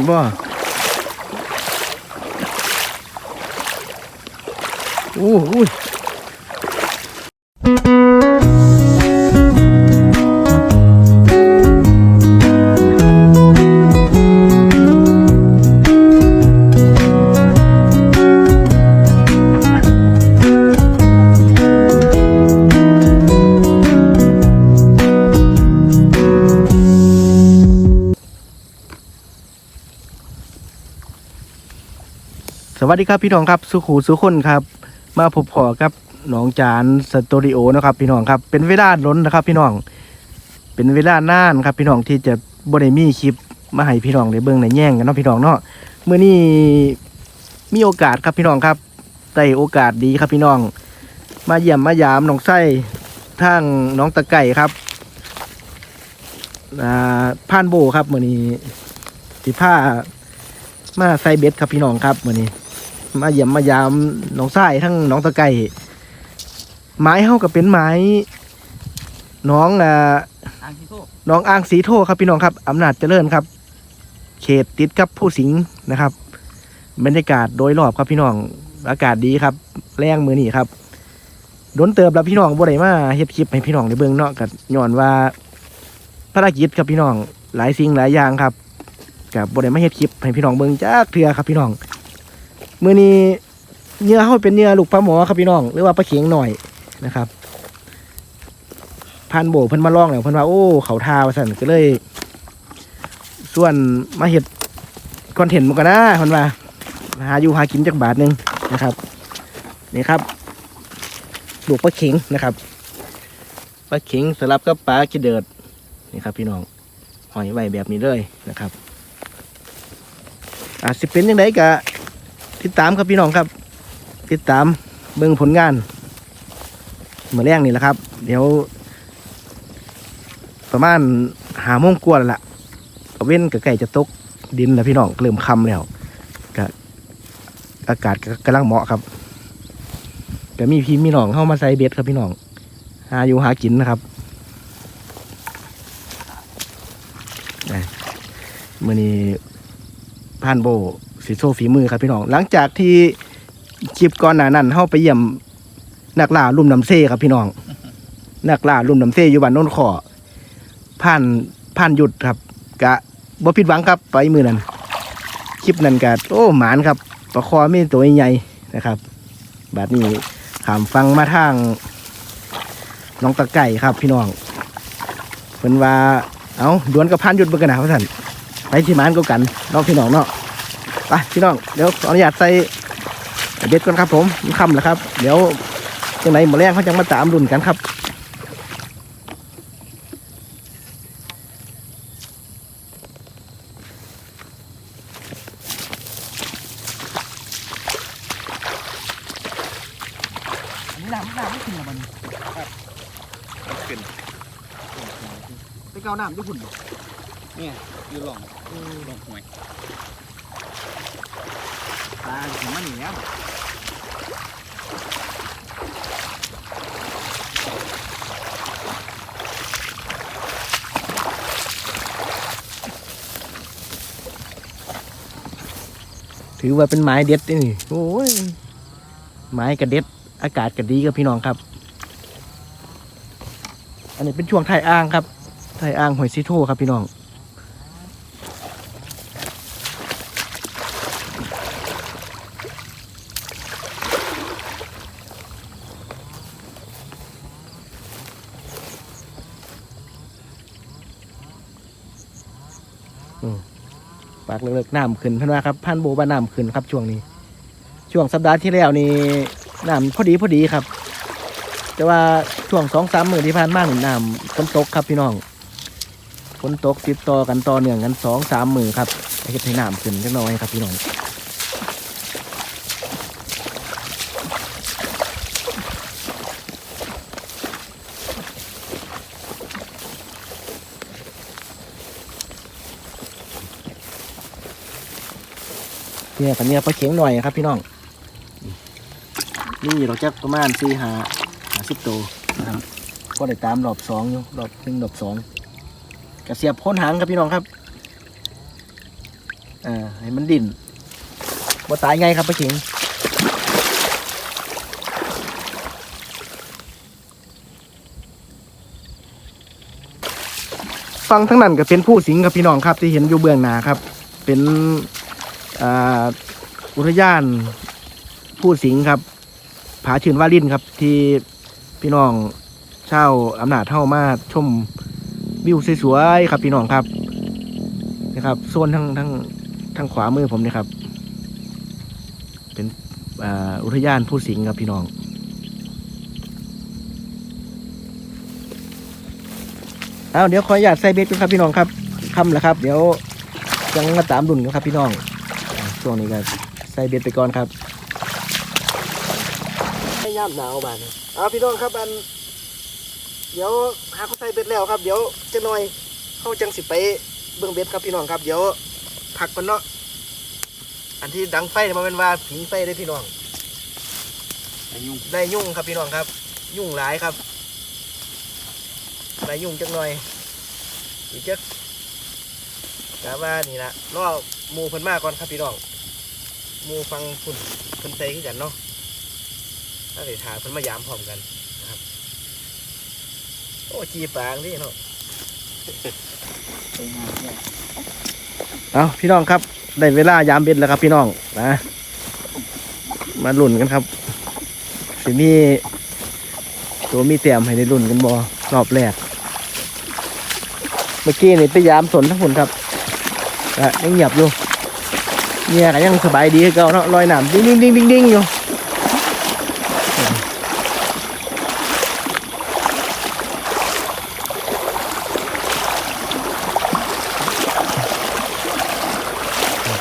นบ่อู้อู้ วัสดีครับพี่น้องครับสุขูสุคนครับ มาพบพอกับน้องจานสตูดิโอนะครับ พี่น้องครับเป็นเวลาล้นนะครับ พี่น้อง เป็นเวลานานครับ พี่น้องที่จะบ่ได้มีคลิปมาให้พี่น้องได้เบิ่งได้แย่งกันเนาะพี่น้องเนาะเมื่อนี้มีโอกาสครับพี่น้องครับได้โอกาสดีครับพี่น้อง มาเยี่ยมมายามน้องไส้ทางน้องตะไก่ครับผ่านโบครับเมื่อนี้สิผ้ามาใส่เบ็ดครับพี่น้องครับเมื่อนี้ มาเยี่ยมมายามน้องไส้ทั้งน้องตะไก่ไม้เฮากับเป็นไม้น้องอ่าอ่างที่โตน้องอ่างสีโทครับพี่น้องครับอำนาจเจริญครับ เขตติดกับผู้สิงห์นะครับบรรยากาศโดยรอบครับพี่น้องอากาศดีครับ แรงมือนี่ครับโดนเติบแล้วพี่น้องบ่ได้มาเฮ็ดคลิปให้พี่น้องได้เบิ่งเนาะกับย้อนว่าภารกิจครับพี่น้องหลายสิ่งหลายอย่างครับกับบ่ได้มาเฮ็ดคลิปให้พี่น้องเบิ่งจักเทื่อครับพี่น้อง มื้อนี้เหยื่อเฮาเป็นเหยื่อลูกปลาหมอครับพี่น้อง หรือว่าปลาเข็งหน่อยนะครับพันโบเพิ่นมาลองแล้วเพิ่นว่าโอ้เขาทาวสั่นก็เลย ส่วนมาเห็ดคอนเทนต์มันก็นะเพิ่นว่าหาอยู่หากินจักบาทหนึ่งนะครับนี่ครับลูกปลาเข็งนะครับปลาเข็งสลับกับปลากิเดิดนี่ครับ พี่น้องหอยไว้แบบนี้เลยนะครับอาจสิเป็นยังไงกะ ติดตามครับพี่น้องครับ ติดตามเบิ่งผลงานเมื่อแรงนี่แหละครับ เดี๋ยว ประมาณหาโมงกว่าแล้วล่ะเว้นกับไก่จะตกดินแล้วพี่น้องเริ่มค่ำแล้วก็อากาศกำลังเหมาะครับก็มีพี่มีน้องเข้ามาใส่เบ็ดครับพี่น้องหาอยู่หากินนะครับนะมื่อนี้ผ่านโบ สีโซฝีมือครับพี่น้อง หลังจากที่คลิปก่อนหน้านั้นเข้าไปเยี่ยมนักล่าลุ่มน้ำเซ่ครับพี่น้อง นักล่าลุ่มน้ำเซ่อยู่บ้านโน้นขอผ่านผ่านหยุดครับ กะบ่ผิดหวังครับไปมือนั้นคลิปนั้นกะโอ้หมานครับปลาคอไม่ตัวใหญ่ๆนะครับบาดนี้ขามฟังมาทางน้องตะไก่ครับพี่น้องเพิ่นว่าเอาดวลกับผ่านหยุดเบิ่งกันนะพ่อท่านไปที่หมานก็กันน้องพี่น้องเนาะ ไปพี่น้องเดี๋ยวขออนุญาตใส่เบ็ดก่อนครับ ผมมันค่ำแล้วครับ เดี๋ยวจังไหนหมอแรงเขาจะมาตามรุ่นกันครับอันนี้น้ำน้ำไม่ขึ้นหรอมันขึ้นไปเกาน้ำด้วยหุ่นบ่เนี่ยอยู่หล่องหล่องหวยาถึงมันหนีแล้วถือว่าเป็นไม้เด็ดนี่โอ้ยไม้กระเด็ด อากาศกระดีกับพี่น้องครับ อันนี้เป็นช่วงไทยอ่างครับไทยอ่างหอยซิโทครับพี่น้อง ปากเลิกๆน้ำขึ้นเพันว่าครับพันโบว่าน้ำขึ้นครับช่วงนี้ ช่วงสัปดาห์ที่แล้วนี่น้ำพอดีพอดีครับ แต่ว่าช่วงสองสามมื่นที่ผ่านมาหนึ่งน้ำฝนตกครับพี่น้องฝนตกติดต่อกันต่อเนื่องกันสองสามมื่นครับให้น้ำขึ้นจักหน่อยครับพี่น้อง เนี่ยกันเนี่ยปลาเข็งหน่อยครับพี่น้อง นี่เราจะประมาณสี่หาหาสิบตัวนะครับก็ได้ตามรอบสองอยู่รอบหนึ่งรอบสองกระเสียบพ้นหางครับพี่น้องครับอ่าให้มันดิ่นว่าตายไงครับป้าเขิงฟังทั้งนั้นก็เป็นผู้สิงครับพี่น้องครับที่เห็นอยู่เบื้องหน้าครับ เป็น อุทยานผู้สิงครับผาชื่นวาลินครับ ที่พี่น้องเช่าอำนาจเท่ามาชมวิวสวยๆครับพี่น้องครับนะครับโซนทั้งทั้งทั้งขวามือผมนี่ครับ เป็นอ,อุทยานผู้สิงครับพี่น้องเอาเดี๋ยวขออนุญาตใส่เบ็ดกันครับพี่น้องครับคำแล้วครับ เดี๋ยวยังมาตามดุนกันครับพี่น้อง ช่วงนี้ก็ใส่เบ็ดไปก่อนครับไม่ย่ำหนาวบ้านเอาพี่น้องครับอัน เดี๋ยวหาเขาใส่เบ็ดแล้วครับ เดี๋ยวจะหน่อยเข้าจังสิไปเบื้องเบ็ดครับพี่น้องครับ เดี๋ยวผักกันเนาะอันที่ดังไฟเนี่ยมันเป็นว่าผิงไฟได้พี่น้องไอ้ยุ่งได้ยุ่งครับพี่น้องครับ ยุ่งหลายครับได้ยุ่งจังหน่อยอีกจักกะว่านี่ละรอหมูเพิ่นมาก่อนครับพี่น้อง มูฟังคุณเพิ่นใส่ขึ้นกันเนาะถ้าเดี๋ยวถาเพิ่นมายามพร้อมกันนะครับ โอ้จีปางนี่เนาะเอาพี่น้องครับ ได้เวลายามเบ็ดแล้วครับ พี่น้องนะ มาลุ่นกันครับ สิมีตัวมีเตรียมให้ได้ลุ่นกันบอรอบแรก เมื่อกี้นี่ไปยามสนทั้งผลครับก็ยังเงียบอยู่ เนี่ยก็ยังสบายดีเก่าเนาะลอยน้ำดิ้งดิ้งดิ้งดิ้งดิ้งอยู่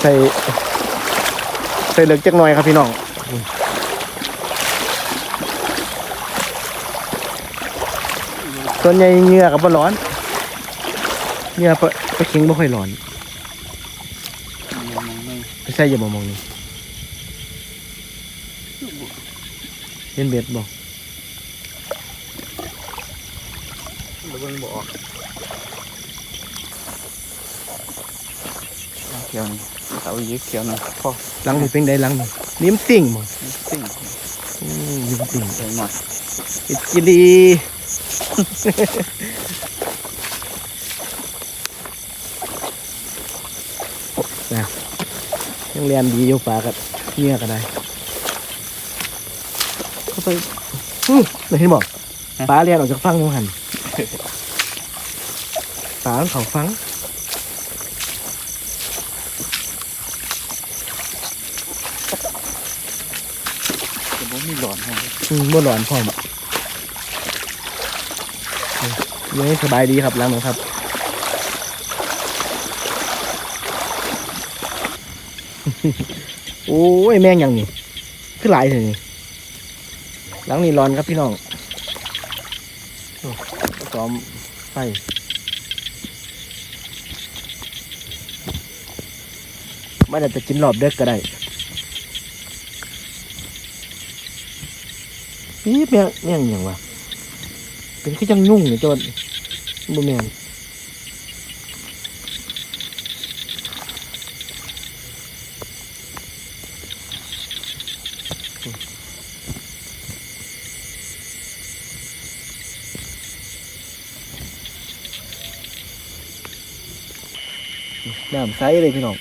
ใส่ใส่เหลือกจักหน่อยครับพี่น้องส่วนใหญ่เงือกับบ่ร้อนเงื่อปะปะเค็งบ่ค่อยร้อน ใช่อย่ามามองนี่เล่นเบ็ดบ่ระเบิงบ่ออกเขียวนี่เอาอีกเขียวหน่อยพอหลังนี่เป็นได้หลังนี่นิ้มติ่งบ่สิ่งอืมนิ้มติ่งใส่หน่อยอิจิลี นะ ยังเรียนดีอยู่ปลากับเหงื่อก็ได้เข้าไปอื้อไม่เห็นบอกปลาเรียนออกจากฟังอยังหันปลาเขาฟังจะบ่มีหลอนให้อืมเมื่อหลอนพร้อมอืมยังสบายดีครับหล้างหนึ่งครับ โอ้ยแมงอย่างนี้คือหลายเลยนี่หลังนี้ร้อนครับพี่น้องโอ้ซ้อมไฟไม่ได้จะกินรอบเด็กก็ได้นี่แม่งแมงอย่างวะเป็นคือจังยุ่งเนี่ยจนบ่แม่ น้ำใสเลยพี่น้อง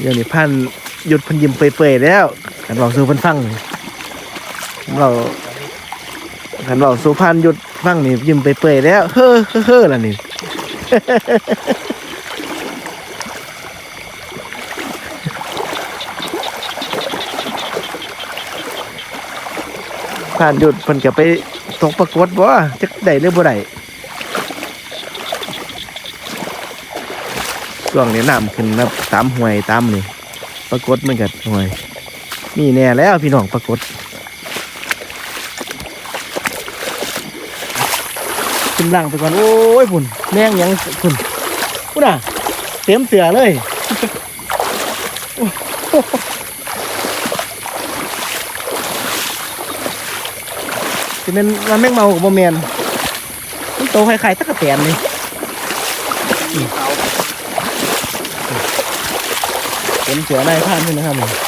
เดี๋ยวนี้พันหยุดพันยิ้มเปื่อยๆแล้วกันบอกสู้เพันฟังเรากันบอกสู้พันหยุด ฟังนี่ยิ้มเปื่อยแล้วเฮ้อเฮ้อเฮ้อล่ะนี่ผ่านหยุดเพิ่นก็ไปตกประกวดบ่จักได้หรือบ่ได้ช่วงนี้น้ำขึ้นนะตามห้วยตามนี่ปรากฏมันก็ห้วย มีแน่แล้วพี่น้องปรากฏ ขึ้นล่างไปก่อน โอ้ยพุ่นแม่งยังพุ่นพุ่นอะเต็มเสือเลยโอ้โหจะเป็นมันแม่งเมากับโมเมนมันโตคล้ายๆตะกะแตนเลยเอาเต็มเสือในผ่านเลยนะครับ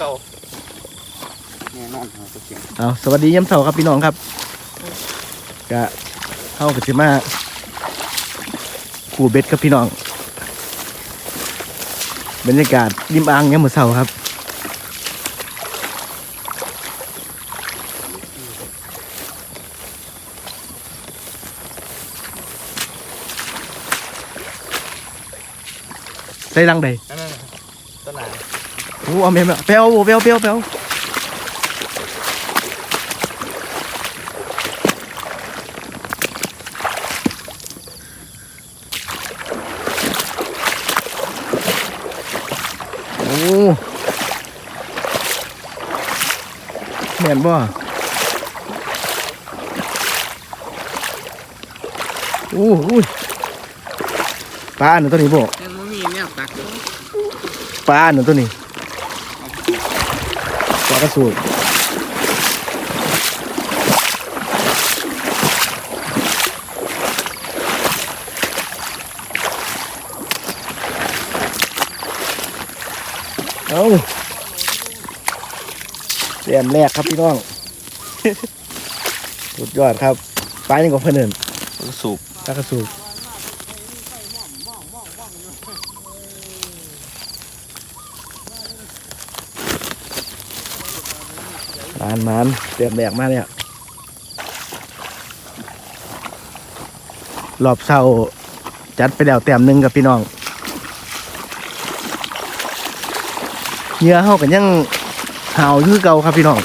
เก่าแน่นอนครับตัวเข็งเอาสวัสดีย้ำเสาครับพี่น้องครับกะเข้ากับสิมากูเบ็ดครับพี่น้องบรรยากาศริมอ่างย้ำมือเสาครับใส่รังใด นั่นน่ะต้นไหน โอ้เอาเมมเปลวเปลวเปลวเปลวโอ้แม่นบ่โอ้อุ้ยปลาหนึ่งตัวนี้บ่ยังไม่มีเนี่ยตักปลาหนึ่งตัวนี้ปลา กระสูดเอาเรียมแรกครับพี่น้อง สุดยอดครับปลานี่ก็เพื่อนเดินสูบปลากระสูดานมานเตรียมแดกมาเนี่ยรอบเช้าจัดไปแล้วแต้มหนึ่งกับพี่น้องเนื้อเฮากันยังหาวอยู่คือเก่าครับพี่น้อง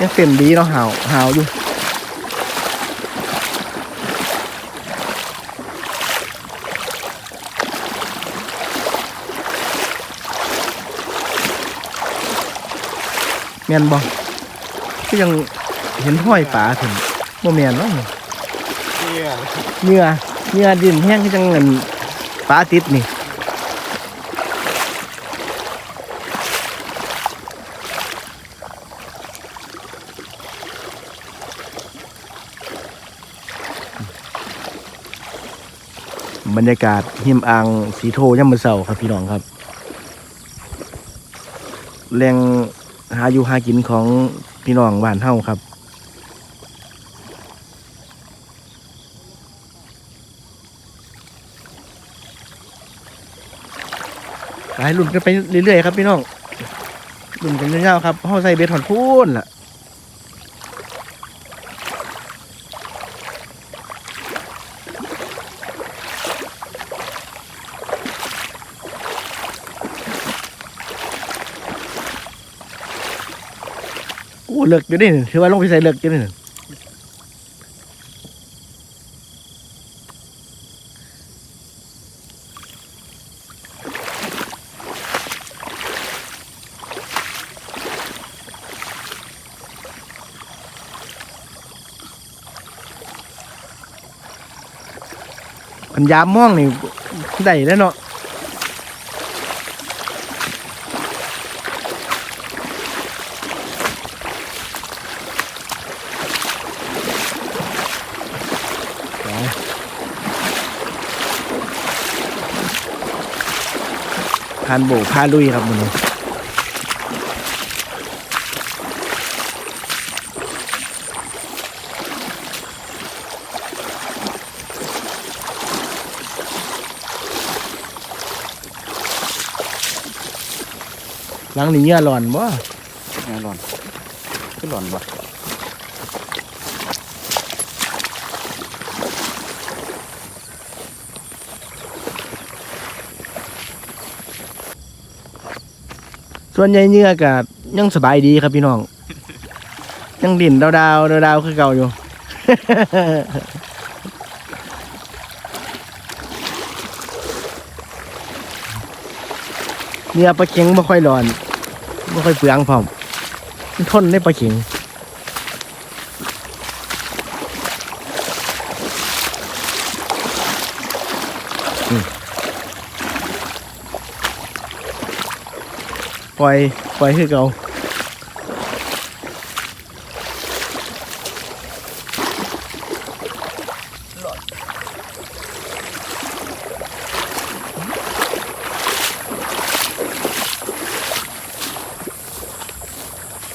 ยังเต็มดีเนาะหาวหาวอยู่ แม่นบ่ก็ยังเห็นห้อยป่าถึงบ่แม่นเนาะเนี่ยเหงื่อเหงื่อดินแห้งคือจังเงินป่าติดนี่บรรยากาศหิมอ่างสีโทย่ำมือเสาครับพี่น้องครับแหล่ง หาอยู่หากินของพี่น้องบ้านเฮาครับหลายรุ่นกันไปเรื่อยๆครับพี่น้องรุ่นกันยาวๆครับเฮาใส่เบ็ดหอนพูนล่ะ เลิกอยู่นี่ถือว่าลงไปใส่เลิกอยู่นี่ันยามม่องนี่ได้แล้วเนาะ พานโบกพาลุยครับมันนี้หลังนี้เงื่อร้อนบ่แน่นอนขึ้นหลอนว ส่วนใหญ่เหงื่อก็ยังสบายดีครับพี่น้อง ยังดิ่นดาวดาวดาวดาวคือเก่าอยู่ เนื้อปลาเข็งไม่ค่อยร้อนไม่ค่อยเปลืองพร้อมทนได้ปลาเข็งอืม ปล่อยปล่อยคือเก่า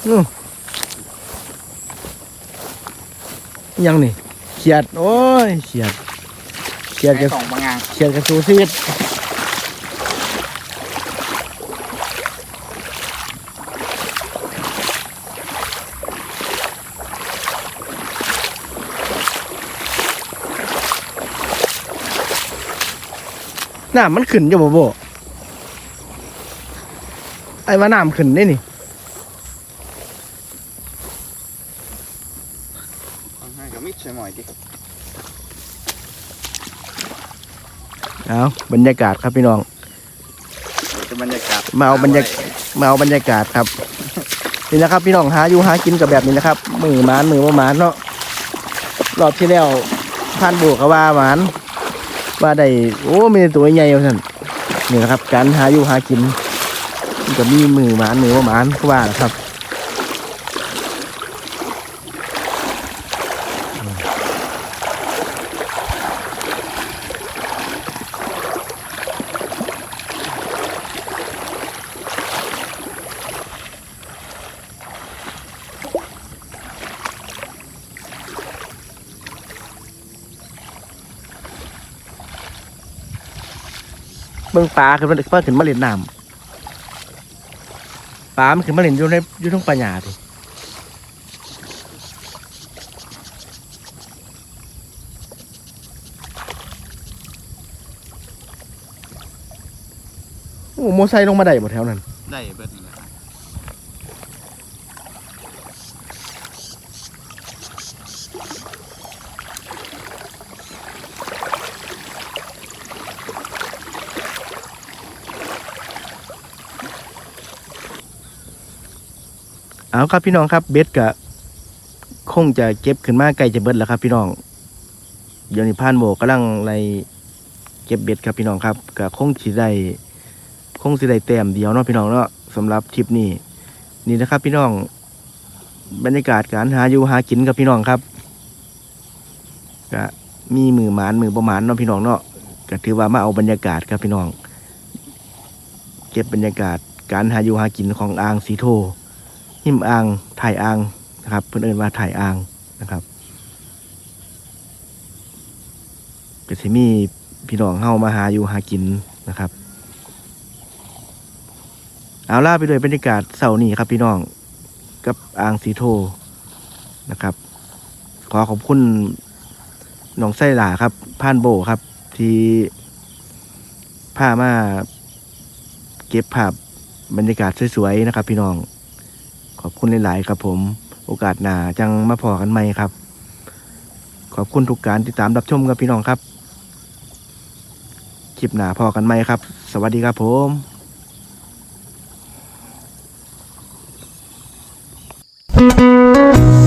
อืมยังนี่เขียด โอ้ยเขียดเขียดไอ้กับสองบางงานเขียดกับสูซีด น้ำมันขึ้นอยู่บ่โบไอ้ว่าน้ำขึ้นได้นี่บางงานก็มิดใช่หมอยดิเอาบรรยากาศครับพี่น้องจะบรรยากาศมาเอาบรรยากมาเอาบรรยากาศครับนี่นะครับ พี่น้องหาอยู่หากินกับแบบนี้นะครับมือหมานมือบ่หมานเนาะรอบที่แล้วท่านบวกก็ว่าหมาน ว่าได้โอ้มีต่ตัวใหญ่เอาสันนี่นะครับ การหาอยู่หากินมันก็มีมือหมานมือว่าหมานก็ว่านะครับ บิ่งปลาขึ้นมาเพิ่ขึ้นมาเล่นน้ำปลามันขึ้นมาเล่นอยู่ในอยู่ทุ่งปัญญาดิโอ้โมไซค์ลงมาได้หมดแถวนั้น ได้เบิดนี่แหละครับ เอาครับพี่น้องครับเบ็ดกะคงจะเก็บขึ้นมาใกล้จะเบิดแล้วครับ พี่น้องเดี๋ยวนี้พานโบกำลังไล่เก็บเบ็ดครับพี่น้องครับกะคงสิได้คงสิได้แต้มเดียวเนาะพี่น้องเนาะสำหรับทริปนี้นี่นะครับ พี่น้องบรรยากาศการหาอยู่หากินกับพี่น้องครับกะมีมือหมานมือประมาณเนาะพี่น้องเนาะก็ถือว่ามาเอาบรรยากาศครับพี่น้อง เก็บบรรยากาศการหาอยู่หากินของอ่างสีโท หิมอ่างถ่ายอ่างนะครับเพื่อนเอินว่าถ่ายอ่างนะครับก็สิมีพี่น้องเฮามาหาอยู่หากินนะครับ เอาล่าไปเลยบรรยากาศเสาร์นี้ครับพี่น้องกับอ่างสีโทนะครับ ขอขอบคุณน้องไส้หลาครับผ่านโบครับ ที่พามาเก็บภาพบรรยากาศสวยๆนะครับ พี่น้อง อบคุณหลาย ๆ ครับผม โอกาสหน้าจังมาพอกันไหมครับ ขอบคุณทุกการติดตามรับชมครับพี่น้องครับ คลิปหน้าพอกันไหมครับ สวัสดีครับผม Thank